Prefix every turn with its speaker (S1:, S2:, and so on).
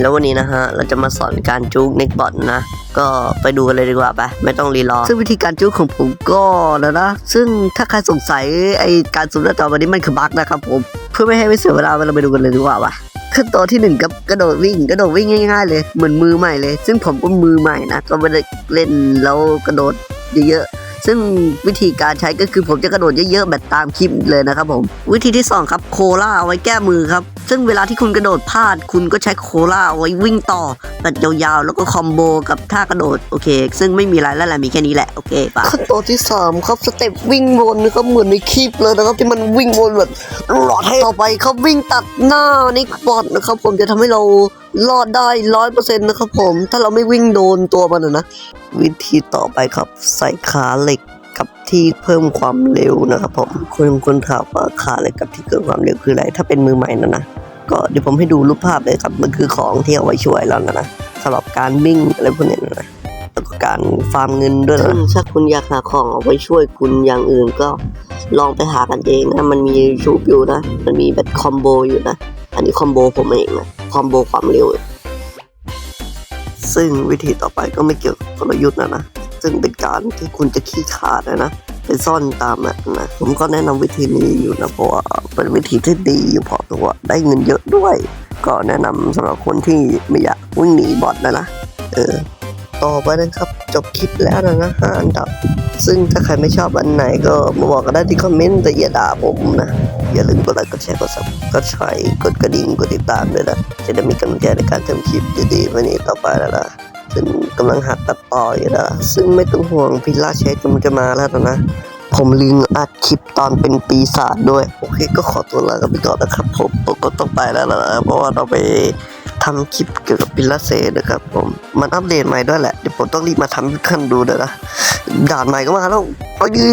S1: แล้ววันนี้นะฮะเราจะมาสอนการจุกเน็กบอทนะ ก็ไปดูกันเลยดีกว่าไปไม่ต้องรีรอ ซึ่งวิธีการจุกของผมก็แล้วนะ ซึ่งถ้าใครสงสัยไอการซูมหน้าจอวันนี้มันคือบั๊กนะครับผมเพื่อไม่ให้ไม่เสียเวลาเราไปดูกันเลยดีกว่าว่ะขั้นตอนที่หนึ่งครับกระโดดวิ่งกระโดดวิ่งง่ายๆเลยเหมือนมือใหม่เลย ซึ่งผมก็มือใหม่นะก็ไม่ได้เล่นแล้วกระโดดเยอะๆ ซึ่งวิธีการใช้ก็คือผมจะกระโดดเยอะๆแบบตามคลิปเลยนะครับผม วิธีที่สองครับโคล่าเอาไว้แก้มือครับ ซึ่งเวลาที่คุณกระโดดพลาด คุณก็ใช้โคล่าเอาไว้วิ่งต่อแบบยาวๆ แล้วก็คอมโบกับท่ากระโดดโอเค ซึ่งไม่มีอะไรแล้วแหละมีแค่นี้แหละโอเคปะขั้นตอนที่สามครับสเต็ปวิ่งวนนะครับเหมือนในคลิปเลยนะครับที่มันวิ่งวนแบบหลอดให้ต่อไปครับวิ่งตัดหน้านิกบอดนะครับผมจะทำให้เรา รอดได้ร้อยเปอร์เซ็นต์นะครับผม ถ้าเราไม่วิ่งโดนตัวมันนะนะวิธีต่อไปครับ ใส่ขาเหล็กกับที่เพิ่มความเร็วนะครับผมคุณคุณถามว่าขาเหล็กกับที่เพิ่มความเร็วคืออะไร ถ้าเป็นมือใหม่นะนะ ก็เดี๋ยวผมให้ดูรูปภาพเลยครับ มันคือของที่เอาไว้ช่วยเรานะนะสำหรับการวิ่งอะไรพวกนี้นะแล้วก็การฟาร์มเงินด้วยนะถ้าคุณอยากหาของเอาไว้ช่วยคุณอย่างอื่นก็ลองไปหากันเองนะ มันมีชูปอยู่นะ มันมีแบบคอมโบอยู่นะ อันนี้คอมโบผมเองนะ คอมโบความเร็ว ซึ่งวิธีต่อไปก็ไม่เกี่ยวกับกลยุทธ์นะนะ ซึ่งเป็นการที่คุณจะขี้ขาดนะนะไปซ่อนตามแบบนะ ผมก็แนะนำวิธีนี้อยู่นะเพราะว่าเป็นวิธีที่ดีอยู่พอตัวได้เงินเยอะด้วย ก็แนะนำสำหรับคนที่ไม่อยากวิ่งหนีบอทนะนะเออต่อไปนะครับจบคลิปแล้วนะนะห้าอันดับ ซึ่งถ้าใครไม่ชอบอันไหนก็มาบอกกันได้ที่คอมเมนต์แต่อย่าด่าผมนะ อย่าลืมกดไลค์กดแชร์กดซับกดใช้กดกระดิ่งกดติดตามด้วยนะจะได้มีกำลังใจในการทำคลิปดีๆวันนี้ต่อไปแล้วนะซึ่งกำลังหัดตัดต่ออยู่นะซึ่งไม่ต้องห่วงพิลาเชสกำลังจะมาแล้วนะผมลืมอัดคลิปตอนเป็นปีศาจด้วย โอเคก็ขอตัวลากันไปก่อนนะครับผมผมก็ต้องไปแล้วนะเพราะว่าเราไปทำคลิปเกี่ยวกับพิลาเซนะครับผมมันอัปเดตใหม่ด้วยแหละเดี๋ยวผมต้องรีบมาทำให้นดูเด้อนะด่านใหม่ก็มาแล้วไปดี